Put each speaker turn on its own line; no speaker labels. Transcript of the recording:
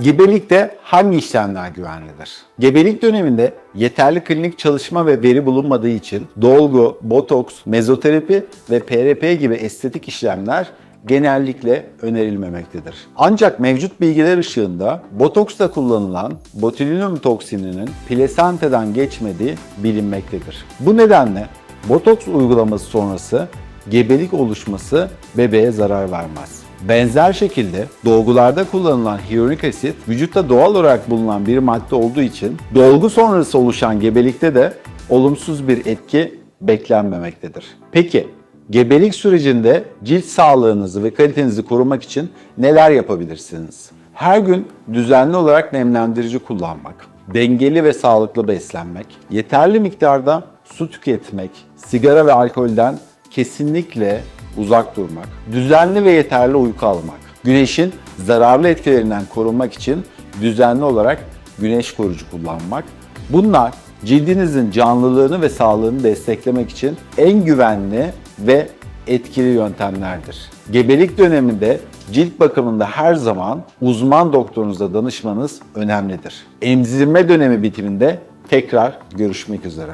Gebelikte hangi işlemler güvenlidir? Gebelik döneminde yeterli klinik çalışma ve veri bulunmadığı için dolgu, botoks, mezoterapi ve PRP gibi estetik işlemler genellikle önerilmemektedir. Ancak mevcut bilgiler ışığında botoksta kullanılan botulinum toksininin plasentadan geçmediği bilinmektedir. Bu nedenle botoks uygulaması sonrası gebelik oluşması bebeğe zarar vermez. Benzer şekilde dolgularda kullanılan hyaluronik asit vücutta doğal olarak bulunan bir madde olduğu için dolgu sonrası oluşan gebelikte de olumsuz bir etki beklenmemektedir. Peki gebelik sürecinde cilt sağlığınızı ve kalitenizi korumak için neler yapabilirsiniz? Her gün düzenli olarak nemlendirici kullanmak, dengeli ve sağlıklı beslenmek, yeterli miktarda su tüketmek, sigara ve alkolden kesinlikle uzak durmak, düzenli ve yeterli uyku almak, güneşin zararlı etkilerinden korunmak için düzenli olarak güneş koruyucu kullanmak. Bunlar cildinizin canlılığını ve sağlığını desteklemek için en güvenli ve etkili yöntemlerdir. Gebelik döneminde cilt bakımında her zaman uzman doktorunuza danışmanız önemlidir. Emzirme dönemi bitiminde tekrar görüşmek üzere.